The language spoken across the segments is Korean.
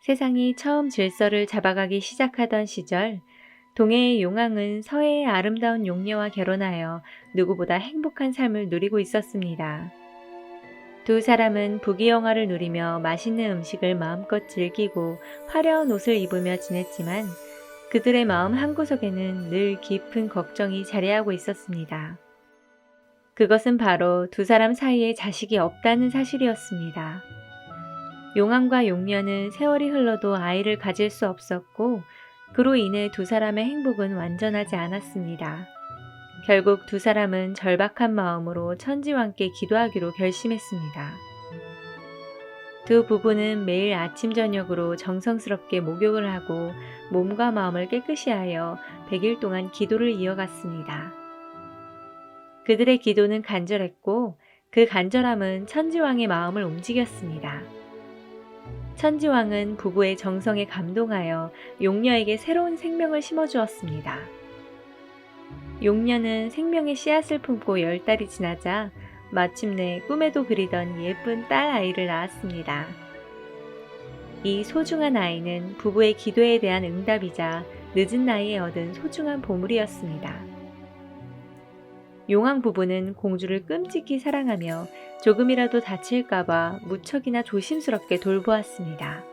세상이 처음 질서를 잡아가기 시작하던 시절, 동해의 용왕은 서해의 아름다운 용녀와 결혼하여 누구보다 행복한 삶을 누리고 있었습니다. 두 사람은 부귀영화를 누리며 맛있는 음식을 마음껏 즐기고 화려한 옷을 입으며 지냈지만 그들의 마음 한구석에는 늘 깊은 걱정이 자리하고 있었습니다. 그것은 바로 두 사람 사이에 자식이 없다는 사실이었습니다. 용왕과 용녀는 세월이 흘러도 아이를 가질 수 없었고 그로 인해 두 사람의 행복은 완전하지 않았습니다. 결국 두 사람은 절박한 마음으로 천지왕께 기도하기로 결심했습니다. 두 부부는 매일 아침 저녁으로 정성스럽게 목욕을 하고 몸과 마음을 깨끗이 하여 100일 동안 기도를 이어갔습니다. 그들의 기도는 간절했고 그 간절함은 천지왕의 마음을 움직였습니다. 천지왕은 부부의 정성에 감동하여 용녀에게 새로운 생명을 심어주었습니다. 용녀는 생명의 씨앗을 품고 열 달이 지나자 마침내 꿈에도 그리던 예쁜 딸 아이를 낳았습니다. 이 소중한 아이는 부부의 기도에 대한 응답이자 늦은 나이에 얻은 소중한 보물이었습니다. 용왕 부부는 공주를 끔찍히 사랑하며 조금이라도 다칠까봐 무척이나 조심스럽게 돌보았습니다.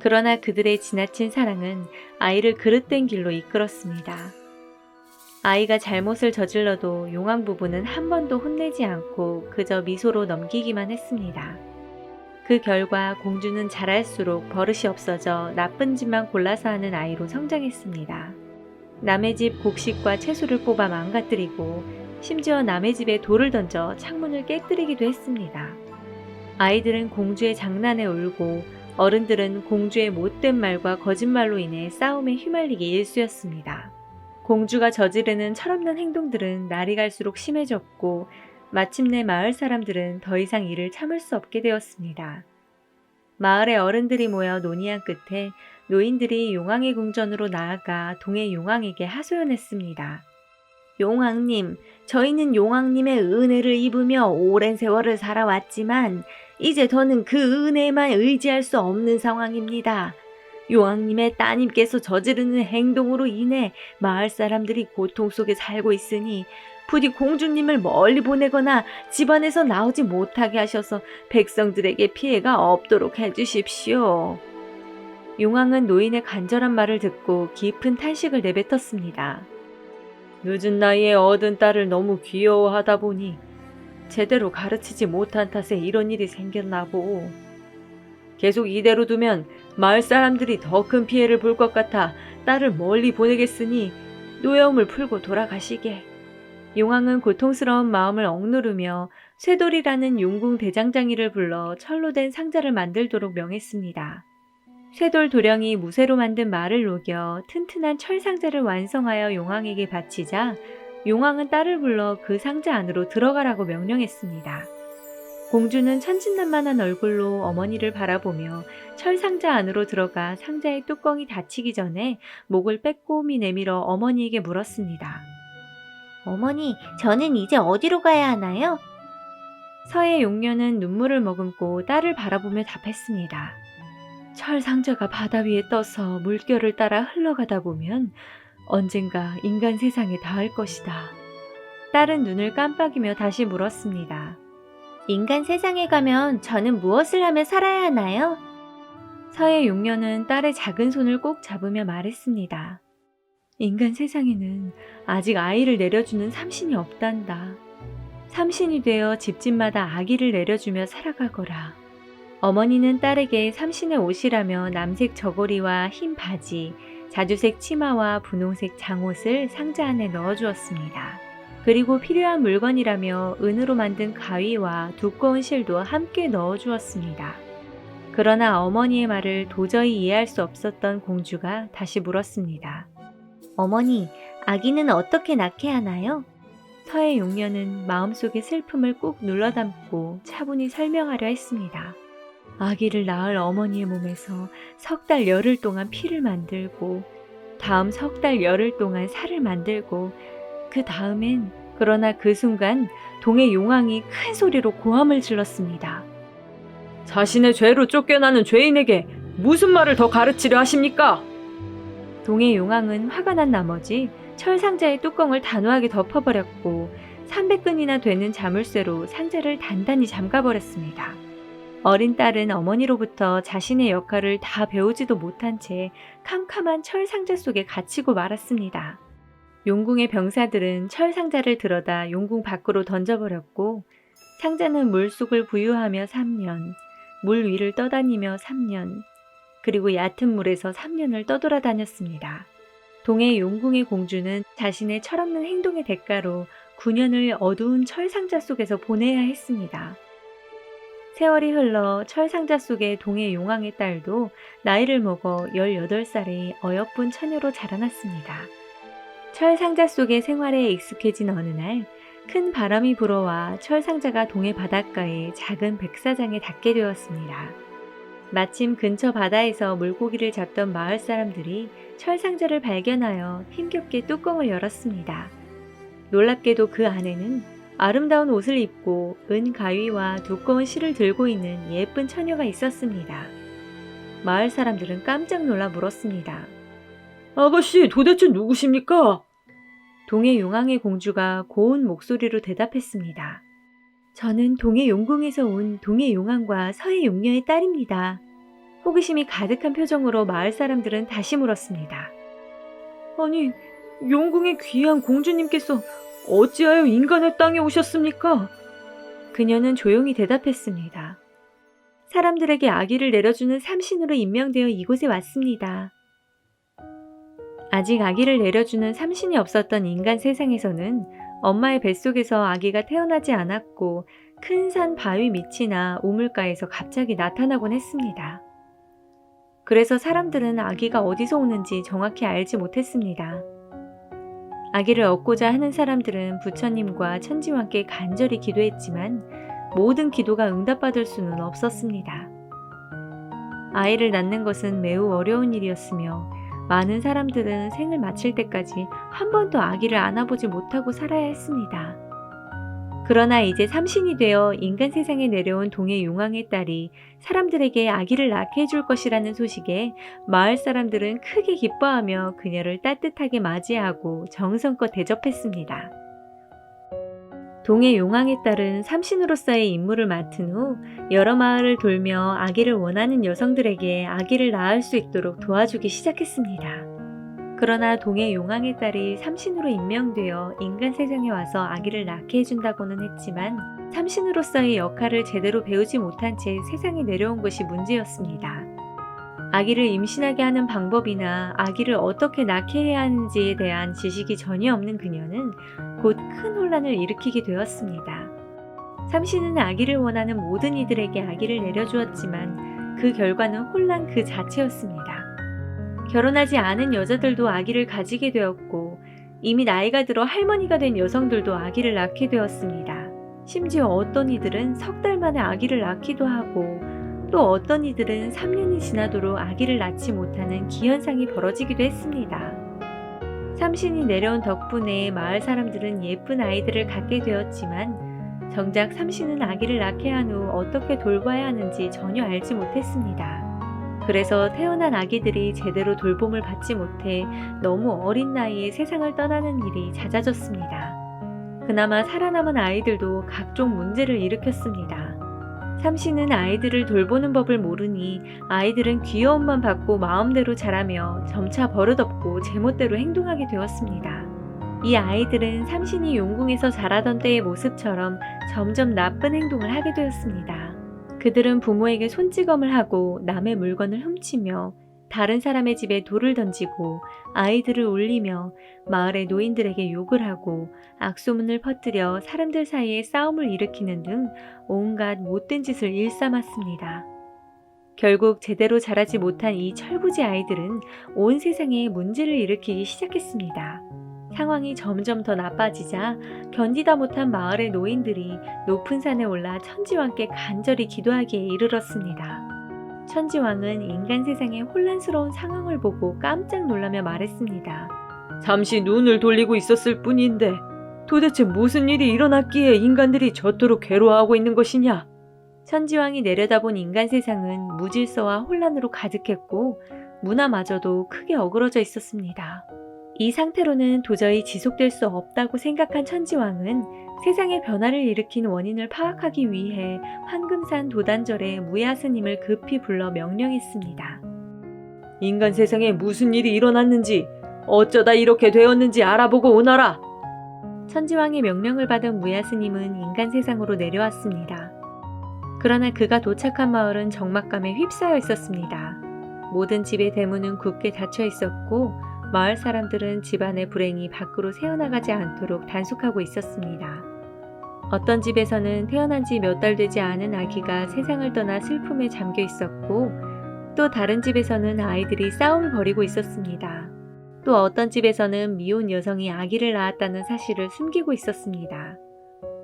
그러나 그들의 지나친 사랑은 아이를 그릇된 길로 이끌었습니다. 아이가 잘못을 저질러도 용왕 부부는 한 번도 혼내지 않고 그저 미소로 넘기기만 했습니다. 그 결과 공주는 자랄수록 버릇이 없어져 나쁜 짓만 골라서 하는 아이로 성장했습니다. 남의 집 곡식과 채소를 뽑아 망가뜨리고 심지어 남의 집에 돌을 던져 창문을 깨뜨리기도 했습니다. 아이들은 공주의 장난에 울고 어른들은 공주의 못된 말과 거짓말로 인해 싸움에 휘말리기 일쑤였습니다. 공주가 저지르는 철없는 행동들은 날이 갈수록 심해졌고 마침내 마을 사람들은 더 이상 이를 참을 수 없게 되었습니다. 마을의 어른들이 모여 논의한 끝에 노인들이 용왕의 궁전으로 나아가 동해 용왕에게 하소연했습니다. 용왕님, 저희는 용왕님의 은혜를 입으며 오랜 세월을 살아왔지만 이제 더는 그 은혜에만 의지할 수 없는 상황입니다. 용왕님의 따님께서 저지르는 행동으로 인해 마을 사람들이 고통 속에 살고 있으니 부디 공주님을 멀리 보내거나 집안에서 나오지 못하게 하셔서 백성들에게 피해가 없도록 해주십시오. 용왕은 노인의 간절한 말을 듣고 깊은 탄식을 내뱉었습니다. 늦은 나이에 얻은 딸을 너무 귀여워하다 보니 제대로 가르치지 못한 탓에 이런 일이 생겼나 보. 계속 이대로 두면 마을 사람들이 더 큰 피해를 볼 것 같아 딸을 멀리 보내겠으니 노여움을 풀고 돌아가시게. 용왕은 고통스러운 마음을 억누르며 쇠돌이라는 용궁 대장장이를 불러 철로 된 상자를 만들도록 명했습니다. 쇠돌 도령이 무쇠로 만든 말을 녹여 튼튼한 철 상자를 완성하여 용왕에게 바치자 용왕은 딸을 불러 그 상자 안으로 들어가라고 명령했습니다. 공주는 천진난만한 얼굴로 어머니를 바라보며 철 상자 안으로 들어가 상자의 뚜껑이 닫히기 전에 목을 빼꼼히 내밀어 어머니에게 물었습니다. 어머니, 저는 이제 어디로 가야 하나요? 서해 용녀는 눈물을 머금고 딸을 바라보며 답했습니다. 철 상자가 바다 위에 떠서 물결을 따라 흘러가다 보면 언젠가 인간 세상에 닿을 것이다. 딸은 눈을 깜빡이며 다시 물었습니다. 인간 세상에 가면 저는 무엇을 하며 살아야 하나요? 서해 용녀는 딸의 작은 손을 꼭 잡으며 말했습니다. 인간 세상에는 아직 아이를 내려주는 삼신이 없단다. 삼신이 되어 집집마다 아기를 내려주며 살아가거라. 어머니는 딸에게 삼신의 옷이라며 남색 저고리와 흰 바지, 자주색 치마와 분홍색 장옷을 상자 안에 넣어주었습니다. 그리고 필요한 물건이라며 은으로 만든 가위와 두꺼운 실도 함께 넣어주었습니다. 그러나 어머니의 말을 도저히 이해할 수 없었던 공주가 다시 물었습니다. 어머니, 아기는 어떻게 낳게 하나요? 서해 용녀는 마음속의 슬픔을 꾹 눌러담고 차분히 설명하려 했습니다. 아기를 낳을 어머니의 몸에서 석 달 열흘 동안 피를 만들고 다음 석 달 열흘 동안 살을 만들고 그 다음엔 그러나 그 순간 동해 용왕이 큰 소리로 고함을 질렀습니다. 자신의 죄로 쫓겨나는 죄인에게 무슨 말을 더 가르치려 하십니까? 동해 용왕은 화가 난 나머지 철 상자의 뚜껑을 단호하게 덮어버렸고 300근이나 되는 자물쇠로 상자를 단단히 잠가버렸습니다. 어린 딸은 어머니로부터 자신의 역할을 다 배우지도 못한 채 캄캄한 철 상자 속에 갇히고 말았습니다. 용궁의 병사들은 철 상자를 들어다 용궁 밖으로 던져버렸고 상자는 물속을 부유하며 3년, 물 위를 떠다니며 3년, 그리고 얕은 물에서 3년을 떠돌아다녔습니다. 동해 용궁의 공주는 자신의 철없는 행동의 대가로 9년을 어두운 철상자 속에서 보내야 했습니다. 세월이 흘러 철상자 속의 동해 용왕의 딸도 나이를 먹어 18살의 어여쁜 처녀로 자라났습니다. 철상자 속의 생활에 익숙해진 어느 날, 큰 바람이 불어와 철상자가 동해 바닷가에 작은 백사장에 닿게 되었습니다. 마침 근처 바다에서 물고기를 잡던 마을 사람들이 철상자를 발견하여 힘겹게 뚜껑을 열었습니다. 놀랍게도 그 안에는 아름다운 옷을 입고 은 가위와 두꺼운 실을 들고 있는 예쁜 처녀가 있었습니다. 마을 사람들은 깜짝 놀라 물었습니다. 아가씨, 도대체 누구십니까? 동해 용왕의 공주가 고운 목소리로 대답했습니다. 저는 동해 용궁에서 온 동해 용왕과 서해 용녀의 딸입니다. 호기심이 가득한 표정으로 마을 사람들은 다시 물었습니다. 아니, 용궁의 귀한 공주님께서 어찌하여 인간의 땅에 오셨습니까? 그녀는 조용히 대답했습니다. 사람들에게 아기를 내려주는 삼신으로 임명되어 이곳에 왔습니다. 아직 아기를 내려주는 삼신이 없었던 인간 세상에서는 엄마의 뱃속에서 아기가 태어나지 않았고 큰 산 바위 밑이나 우물가에서 갑자기 나타나곤 했습니다. 그래서 사람들은 아기가 어디서 오는지 정확히 알지 못했습니다. 아기를 얻고자 하는 사람들은 부처님과 천지왕께 간절히 기도했지만 모든 기도가 응답받을 수는 없었습니다. 아이를 낳는 것은 매우 어려운 일이었으며 많은 사람들은 생을 마칠 때까지 한 번도 아기를 안아보지 못하고 살아야 했습니다. 그러나 이제 삼신이 되어 인간 세상에 내려온 동해 용왕의 딸이 사람들에게 아기를 낳게 해줄 것이라는 소식에 마을 사람들은 크게 기뻐하며 그녀를 따뜻하게 맞이하고 정성껏 대접했습니다. 동해 용왕의 딸은 삼신으로서의 임무를 맡은 후 여러 마을을 돌며 아기를 원하는 여성들에게 아기를 낳을 수 있도록 도와주기 시작했습니다. 그러나 동해 용왕의 딸이 삼신으로 임명되어 인간 세상에 와서 아기를 낳게 해준다고는 했지만 삼신으로서의 역할을 제대로 배우지 못한 채 세상에 내려온 것이 문제였습니다. 아기를 임신하게 하는 방법이나 아기를 어떻게 낳게 해야 하는지에 대한 지식이 전혀 없는 그녀는 곧 큰 혼란을 일으키게 되었습니다. 삼신은 아기를 원하는 모든 이들에게 아기를 내려주었지만 그 결과는 혼란 그 자체였습니다. 결혼하지 않은 여자들도 아기를 가지게 되었고 이미 나이가 들어 할머니가 된 여성들도 아기를 낳게 되었습니다. 심지어 어떤 이들은 석 달 만에 아기를 낳기도 하고 또 어떤 이들은 3년이 지나도록 아기를 낳지 못하는 기현상이 벌어지기도 했습니다. 삼신이 내려온 덕분에 마을 사람들은 예쁜 아이들을 갖게 되었지만 정작 삼신은 아기를 낳게 한 후 어떻게 돌봐야 하는지 전혀 알지 못했습니다. 그래서 태어난 아기들이 제대로 돌봄을 받지 못해 너무 어린 나이에 세상을 떠나는 일이 잦아졌습니다. 그나마 살아남은 아이들도 각종 문제를 일으켰습니다. 삼신은 아이들을 돌보는 법을 모르니 아이들은 귀여움만 받고 마음대로 자라며 점차 버릇없고 제멋대로 행동하게 되었습니다. 이 아이들은 삼신이 용궁에서 자라던 때의 모습처럼 점점 나쁜 행동을 하게 되었습니다. 그들은 부모에게 손찌검을 하고 남의 물건을 훔치며 다른 사람의 집에 돌을 던지고 아이들을 울리며 마을의 노인들에게 욕을 하고 악소문을 퍼뜨려 사람들 사이에 싸움을 일으키는 등 온갖 못된 짓을 일삼았습니다. 결국 제대로 자라지 못한 이 철부지 아이들은 온 세상에 문제를 일으키기 시작했습니다. 상황이 점점 더 나빠지자 견디다 못한 마을의 노인들이 높은 산에 올라 천지왕께 간절히 기도하기에 이르렀습니다. 천지왕은 인간 세상의 혼란스러운 상황을 보고 깜짝 놀라며 말했습니다. 잠시 눈을 돌리고 있었을 뿐인데 도대체 무슨 일이 일어났기에 인간들이 저토록 괴로워하고 있는 것이냐? 천지왕이 내려다본 인간 세상은 무질서와 혼란으로 가득했고 문화마저도 크게 어그러져 있었습니다. 이 상태로는 도저히 지속될 수 없다고 생각한 천지왕은 세상의 변화를 일으킨 원인을 파악하기 위해 황금산 도단절에 무야 스님을 급히 불러 명령했습니다. 인간 세상에 무슨 일이 일어났는지 어쩌다 이렇게 되었는지 알아보고 오너라. 천지왕의 명령을 받은 무야 스님은 인간 세상으로 내려왔습니다. 그러나 그가 도착한 마을은 적막감에 휩싸여 있었습니다. 모든 집의 대문은 굳게 닫혀 있었고 마을 사람들은 집안의 불행이 밖으로 새어나가지 않도록 단속하고 있었습니다. 어떤 집에서는 태어난 지 몇 달 되지 않은 아기가 세상을 떠나 슬픔에 잠겨 있었고 또 다른 집에서는 아이들이 싸움을 벌이고 있었습니다. 또 어떤 집에서는 미혼 여성이 아기를 낳았다는 사실을 숨기고 있었습니다.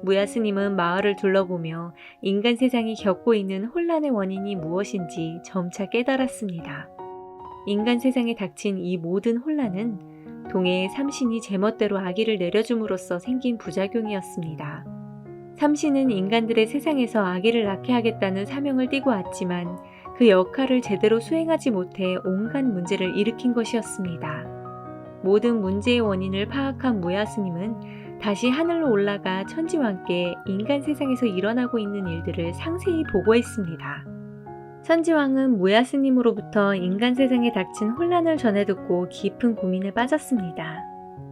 무야 스님은 마을을 둘러보며 인간 세상이 겪고 있는 혼란의 원인이 무엇인지 점차 깨달았습니다. 인간 세상에 닥친 이 모든 혼란은 동해의 삼신이 제멋대로 아기를 내려줌으로써 생긴 부작용이었습니다. 삼신은 인간들의 세상에서 아기를 낳게 하겠다는 사명을 띠고 왔지만 그 역할을 제대로 수행하지 못해 온갖 문제를 일으킨 것이었습니다. 모든 문제의 원인을 파악한 무야 스님은 다시 하늘로 올라가 천지왕께 인간 세상에서 일어나고 있는 일들을 상세히 보고했습니다. 천지왕은 무야 스님으로부터 인간 세상에 닥친 혼란을 전해 듣고 깊은 고민에 빠졌습니다.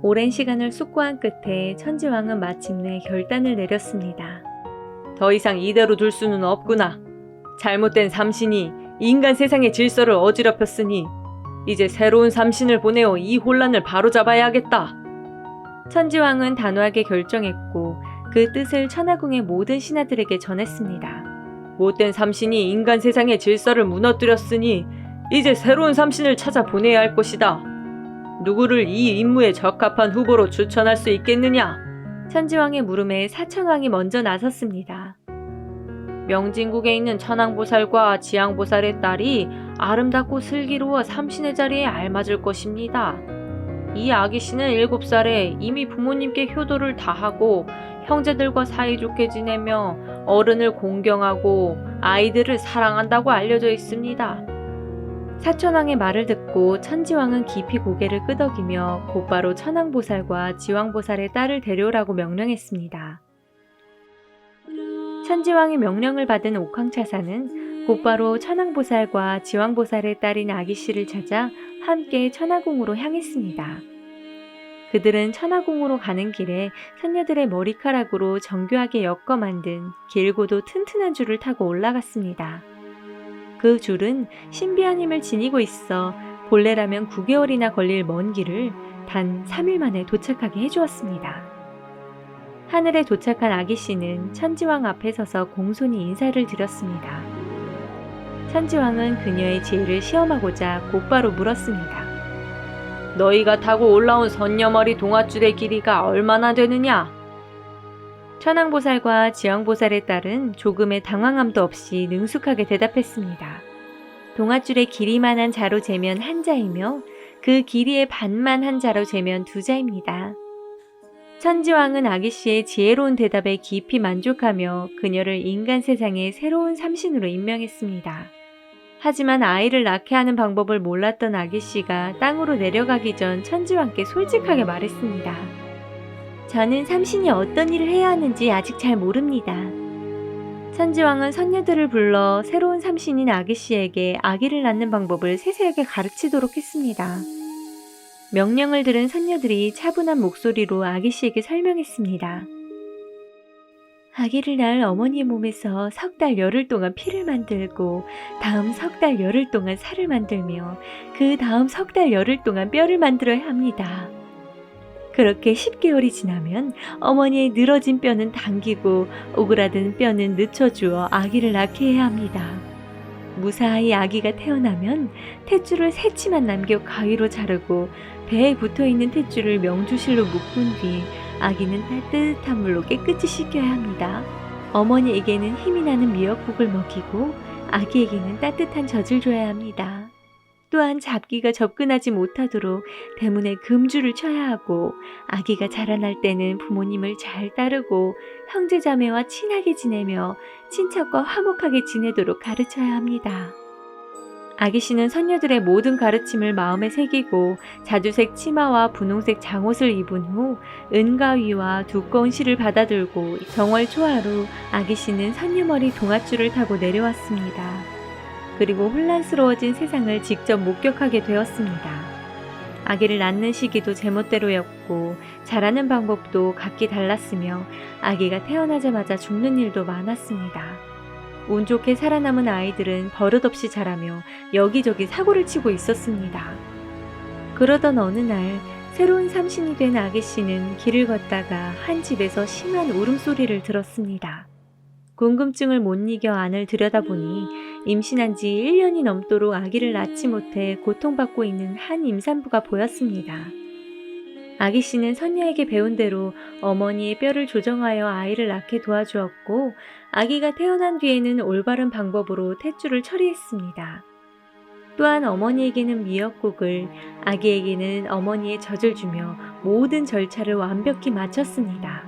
오랜 시간을 숙고한 끝에 천지왕은 마침내 결단을 내렸습니다. 더 이상 이대로 둘 수는 없구나. 잘못된 삼신이 인간 세상의 질서를 어지럽혔으니 이제 새로운 삼신을 보내어 이 혼란을 바로잡아야겠다. 천지왕은 단호하게 결정했고 그 뜻을 천하궁의 모든 신하들에게 전했습니다. 못된 삼신이 인간 세상의 질서를 무너뜨렸으니 이제 새로운 삼신을 찾아 보내야 할 것이다. 누구를 이 임무에 적합한 후보로 추천할 수 있겠느냐? 천지왕의 물음에 사천왕이 먼저 나섰습니다. 명진국에 있는 천왕보살과 지향보살의 딸이 아름답고 슬기로워 삼신의 자리에 알맞을 것입니다. 이 아기 씨는 7살에 이미 부모님께 효도를 다하고 형제들과 사이좋게 지내며 어른을 공경하고 아이들을 사랑한다고 알려져 있습니다. 사천왕의 말을 듣고 천지왕은 깊이 고개를 끄덕이며 곧바로 천왕보살과 지왕보살의 딸을 데려오라고 명령했습니다. 천지왕의 명령을 받은 옥황차사는 곧바로 천왕보살과 지왕보살의 딸인 아기씨를 찾아 함께 천하궁으로 향했습니다. 그들은 천하궁으로 가는 길에 선녀들의 머리카락으로 정교하게 엮어 만든 길고도 튼튼한 줄을 타고 올라갔습니다. 그 줄은 신비한 힘을 지니고 있어 본래라면 9개월이나 걸릴 먼 길을 단 3일 만에 도착하게 해주었습니다. 하늘에 도착한 아기 씨는 천지왕 앞에 서서 공손히 인사를 드렸습니다. 천지왕은 그녀의 지혜를 시험하고자 곧바로 물었습니다. 너희가 타고 올라온 선녀머리 동아줄의 길이가 얼마나 되느냐? 천왕보살과 지왕보살의 딸은 조금의 당황함도 없이 능숙하게 대답했습니다. 동아줄의 길이만한 자로 재면 한 자이며 그 길이의 반만 한 자로 재면 두 자입니다. 천지왕은 아기씨의 지혜로운 대답에 깊이 만족하며 그녀를 인간 세상의 새로운 삼신으로 임명했습니다. 하지만 아이를 낳게 하는 방법을 몰랐던 아기 씨가 땅으로 내려가기 전 천지왕께 솔직하게 말했습니다. 저는 삼신이 어떤 일을 해야 하는지 아직 잘 모릅니다. 천지왕은 선녀들을 불러 새로운 삼신인 아기 씨에게 아기를 낳는 방법을 세세하게 가르치도록 했습니다. 명령을 들은 선녀들이 차분한 목소리로 아기 씨에게 설명했습니다. 아기를 낳을 어머니의 몸에서 석 달 열흘 동안 피를 만들고 다음 석 달 열흘 동안 살을 만들며 그 다음 석 달 열흘 동안 뼈를 만들어야 합니다. 그렇게 10개월이 지나면 어머니의 늘어진 뼈는 당기고 오그라든 뼈는 늦춰주어 아기를 낳게 해야 합니다. 무사히 아기가 태어나면 탯줄을 세 치만 남겨 가위로 자르고 배에 붙어 있는 탯줄을 명주실로 묶은 뒤 아기는 따뜻한 물로 깨끗이 씻겨야 합니다. 어머니에게는 힘이 나는 미역국을 먹이고 아기에게는 따뜻한 젖을 줘야 합니다. 또한 잡기가 접근하지 못하도록 대문에 금줄을 쳐야 하고 아기가 자라날 때는 부모님을 잘 따르고 형제자매와 친하게 지내며 친척과 화목하게 지내도록 가르쳐야 합니다. 아기 씨는 선녀들의 모든 가르침을 마음에 새기고 자주색 치마와 분홍색 장옷을 입은 후 은가위와 두꺼운 실을 받아들고 정월 초하루 아기 씨는 선녀머리 동아줄을 타고 내려왔습니다. 그리고 혼란스러워진 세상을 직접 목격하게 되었습니다. 아기를 낳는 시기도 제멋대로였고 자라는 방법도 각기 달랐으며 아기가 태어나자마자 죽는 일도 많았습니다. 운 좋게 살아남은 아이들은 버릇없이 자라며 여기저기 사고를 치고 있었습니다. 그러던 어느 날 새로운 삼신이 된 아기 씨는 길을 걷다가 한 집에서 심한 울음소리를 들었습니다. 궁금증을 못 이겨 안을 들여다보니 임신한 지 1년이 넘도록 아기를 낳지 못해 고통받고 있는 한 임산부가 보였습니다. 아기 씨는 선녀에게 배운 대로 어머니의 뼈를 조정하여 아이를 낳게 도와주었고 아기가 태어난 뒤에는 올바른 방법으로 탯줄을 처리했습니다. 또한 어머니에게는 미역국을, 아기에게는 어머니의 젖을 주며 모든 절차를 완벽히 마쳤습니다.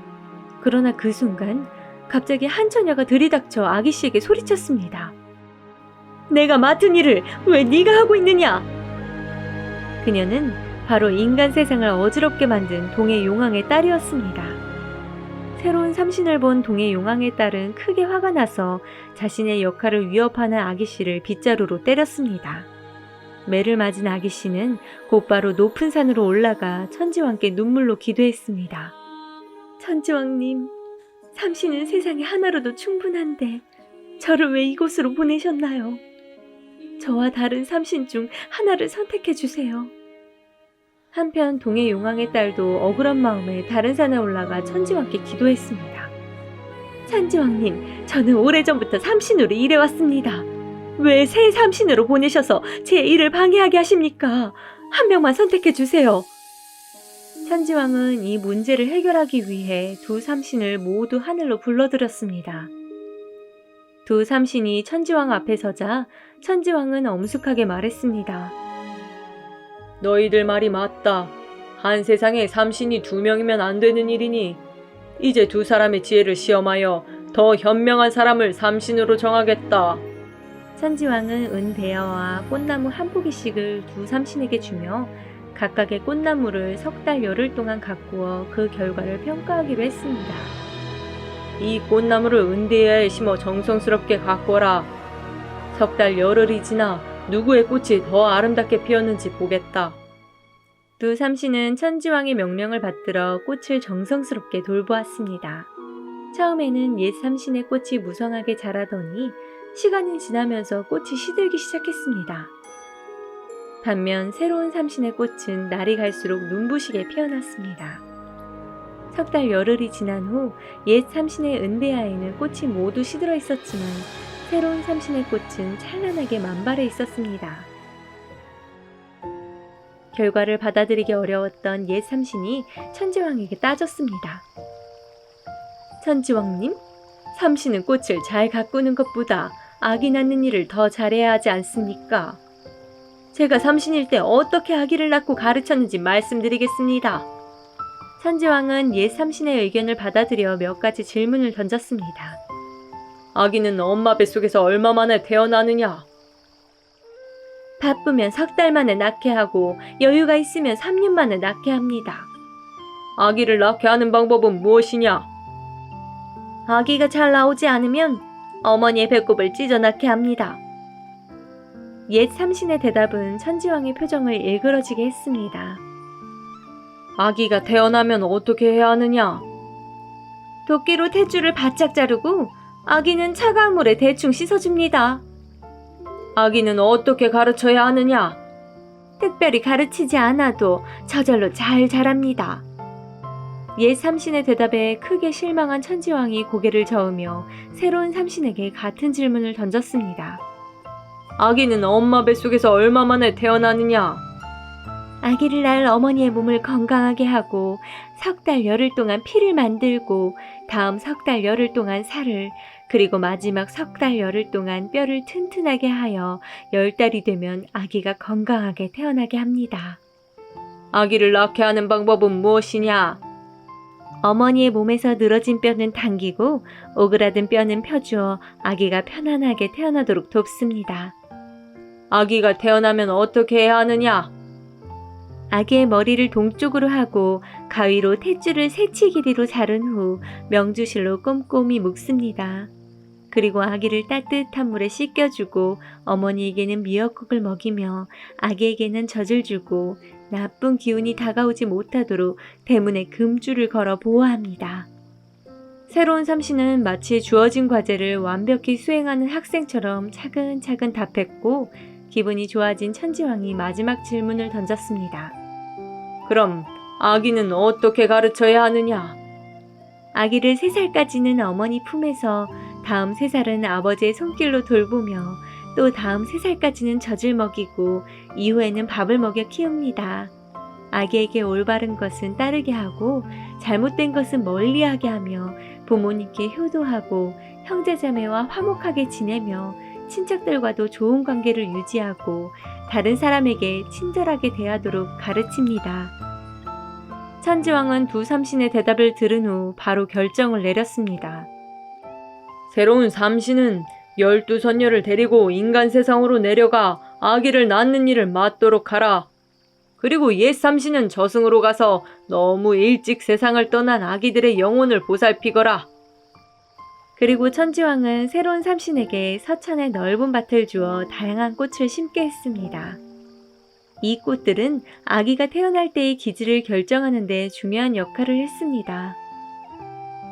그러나 그 순간 갑자기 한 처녀가 들이닥쳐 아기 씨에게 소리쳤습니다. 내가 맡은 일을 왜 네가 하고 있느냐? 그녀는 바로 인간 세상을 어지럽게 만든 동해 용왕의 딸이었습니다. 새로운 삼신을 본 동해 용왕의 딸은 크게 화가 나서 자신의 역할을 위협하는 아기 씨를 빗자루로 때렸습니다. 매를 맞은 아기 씨는 곧바로 높은 산으로 올라가 천지왕께 눈물로 기도했습니다. 천지왕님, 삼신은 세상에 하나로도 충분한데 저를 왜 이곳으로 보내셨나요? 저와 다른 삼신 중 하나를 선택해 주세요. 한편 동해 용왕의 딸도 억울한 마음에 다른 산에 올라가 천지왕께 기도했습니다. 천지왕님, 저는 오래전부터 삼신으로 일해왔습니다. 왜 새 삼신으로 보내셔서 제 일을 방해하게 하십니까? 한 명만 선택해 주세요. 천지왕은 이 문제를 해결하기 위해 두 삼신을 모두 하늘로 불러들였습니다. 두 삼신이 천지왕 앞에 서자 천지왕은 엄숙하게 말했습니다. 너희들 말이 맞다. 한 세상에 삼신이 두 명이면 안 되는 일이니 이제 두 사람의 지혜를 시험하여 더 현명한 사람을 삼신으로 정하겠다. 천지왕은 은대여와 꽃나무 한 포기씩을 두 삼신에게 주며 각각의 꽃나무를 석 달 열흘 동안 가꾸어 그 결과를 평가하기로 했습니다. 이 꽃나무를 은대야에 심어 정성스럽게 가꿔라. 석 달 열흘이 지나 누구의 꽃이 더 아름답게 피었는지 보겠다. 두 삼신은 천지왕의 명령을 받들어 꽃을 정성스럽게 돌보았습니다. 처음에는 옛 삼신의 꽃이 무성하게 자라더니 시간이 지나면서 꽃이 시들기 시작했습니다. 반면 새로운 삼신의 꽃은 날이 갈수록 눈부시게 피어났습니다. 석 달 열흘이 지난 후 옛 삼신의 은대야에는 꽃이 모두 시들어 있었지만 새로운 삼신의 꽃은 찬란하게 만발해 있었습니다. 결과를 받아들이기 어려웠던 옛 삼신이 천지왕에게 따졌습니다. 천지왕님, 삼신은 꽃을 잘 가꾸는 것보다 아기 낳는 일을 더 잘해야 하지 않습니까? 제가 삼신일 때 어떻게 아기를 낳고 가르쳤는지 말씀드리겠습니다. 천지왕은 옛 삼신의 의견을 받아들여 몇 가지 질문을 던졌습니다. 아기는 엄마 뱃속에서 얼마 만에 태어나느냐? 바쁘면 석 달 만에 낳게 하고 여유가 있으면 3년 만에 낳게 합니다. 아기를 낳게 하는 방법은 무엇이냐? 아기가 잘 나오지 않으면 어머니의 배꼽을 찢어 낳게 합니다. 옛 삼신의 대답은 천지왕의 표정을 일그러지게 했습니다. 아기가 태어나면 어떻게 해야 하느냐? 도끼로 탯줄을 바짝 자르고 아기는 차가운 물에 대충 씻어줍니다. 아기는 어떻게 가르쳐야 하느냐? 특별히 가르치지 않아도 저절로 잘 자랍니다. 옛 삼신의 대답에 크게 실망한 천지왕이 고개를 저으며 새로운 삼신에게 같은 질문을 던졌습니다. 아기는 엄마 뱃속에서 얼마 만에 태어나느냐? 아기를 낳을 어머니의 몸을 건강하게 하고 석 달 열흘 동안 피를 만들고 다음 석 달 열흘 동안 살을 그리고 마지막 석 달 열흘 동안 뼈를 튼튼하게 하여 열 달이 되면 아기가 건강하게 태어나게 합니다. 아기를 낳게 하는 방법은 무엇이냐? 어머니의 몸에서 늘어진 뼈는 당기고 오그라든 뼈는 펴주어 아기가 편안하게 태어나도록 돕습니다. 아기가 태어나면 어떻게 해야 하느냐? 아기의 머리를 동쪽으로 하고 가위로 탯줄을 세치 길이로 자른 후 명주실로 꼼꼼히 묶습니다. 그리고 아기를 따뜻한 물에 씻겨주고 어머니에게는 미역국을 먹이며 아기에게는 젖을 주고 나쁜 기운이 다가오지 못하도록 대문에 금줄을 걸어 보호합니다. 새로운 삼신은 마치 주어진 과제를 완벽히 수행하는 학생처럼 차근차근 답했고 기분이 좋아진 천지왕이 마지막 질문을 던졌습니다. 그럼 아기는 어떻게 가르쳐야 하느냐? 아기를 3살까지는 어머니 품에서 다음 3살은 아버지의 손길로 돌보며 또 다음 3살까지는 젖을 먹이고 이후에는 밥을 먹여 키웁니다. 아기에게 올바른 것은 따르게 하고 잘못된 것은 멀리하게 하며 부모님께 효도하고 형제자매와 화목하게 지내며 친척들과도 좋은 관계를 유지하고 다른 사람에게 친절하게 대하도록 가르칩니다. 천지왕은 두 삼신의 대답을 들은 후 바로 결정을 내렸습니다. 새로운 삼신은 열두 선녀를 데리고 인간 세상으로 내려가 아기를 낳는 일을 맡도록 하라. 그리고 옛 삼신은 저승으로 가서 너무 일찍 세상을 떠난 아기들의 영혼을 보살피거라. 그리고 천지왕은 새로운 삼신에게 서천의 넓은 밭을 주어 다양한 꽃을 심게 했습니다. 이 꽃들은 아기가 태어날 때의 기질을 결정하는 데 중요한 역할을 했습니다.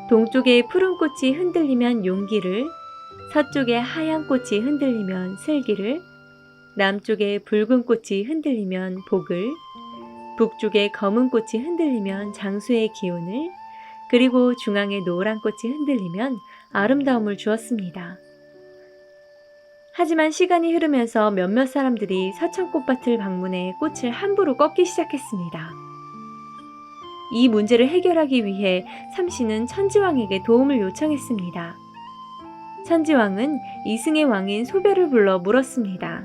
동쪽의 푸른 꽃이 흔들리면 용기를, 서쪽의 하얀 꽃이 흔들리면 슬기를, 남쪽의 붉은 꽃이 흔들리면 복을, 북쪽의 검은 꽃이 흔들리면 장수의 기운을, 그리고 중앙의 노란 꽃이 흔들리면 아름다움을 주었습니다. 하지만 시간이 흐르면서 몇몇 사람들이 서천꽃밭을 방문해 꽃을 함부로 꺾기 시작했습니다. 이 문제를 해결하기 위해 삼신은 천지왕에게 도움을 요청했습니다. 천지왕은 이승의 왕인 소별을 불러 물었습니다.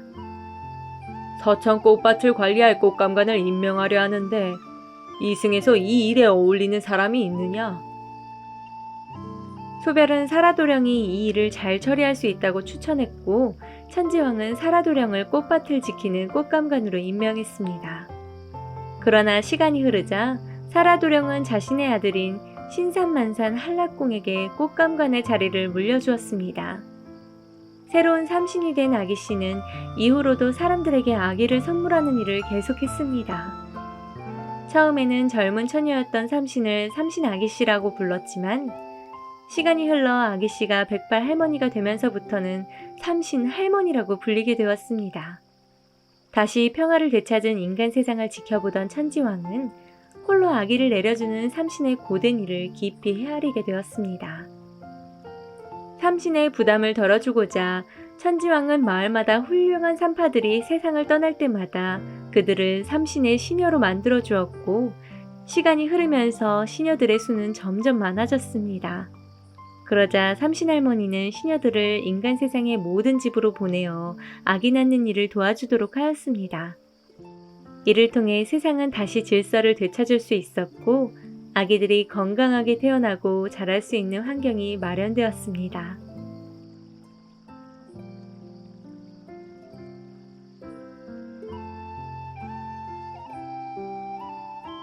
서천 꽃밭을 관리할 꽃감관을 임명하려 하는데 이승에서 이 일에 어울리는 사람이 있느냐? 소별은 사라도령이 이 일을 잘 처리할 수 있다고 추천했고 천지왕은 사라도령을 꽃밭을 지키는 꽃감관으로 임명했습니다. 그러나 시간이 흐르자 사라도령은 자신의 아들인 신산만산 한락공에게 꽃감관의 자리를 물려주었습니다. 새로운 삼신이 된 아기씨는 이후로도 사람들에게 아기를 선물하는 일을 계속했습니다. 처음에는 젊은 처녀였던 삼신을 삼신 아기씨라고 불렀지만 시간이 흘러 아기 씨가 백발 할머니가 되면서부터는 삼신 할머니라고 불리게 되었습니다. 다시 평화를 되찾은 인간 세상을 지켜보던 천지왕은 홀로 아기를 내려주는 삼신의 고된 일을 깊이 헤아리게 되었습니다. 삼신의 부담을 덜어주고자 천지왕은 마을마다 훌륭한 산파들이 세상을 떠날 때마다 그들을 삼신의 시녀로 만들어 주었고 시간이 흐르면서 시녀들의 수는 점점 많아졌습니다. 그러자 삼신할머니는 시녀들을 인간 세상의 모든 집으로 보내어 아기 낳는 일을 도와주도록 하였습니다. 이를 통해 세상은 다시 질서를 되찾을 수 있었고 아기들이 건강하게 태어나고 자랄 수 있는 환경이 마련되었습니다.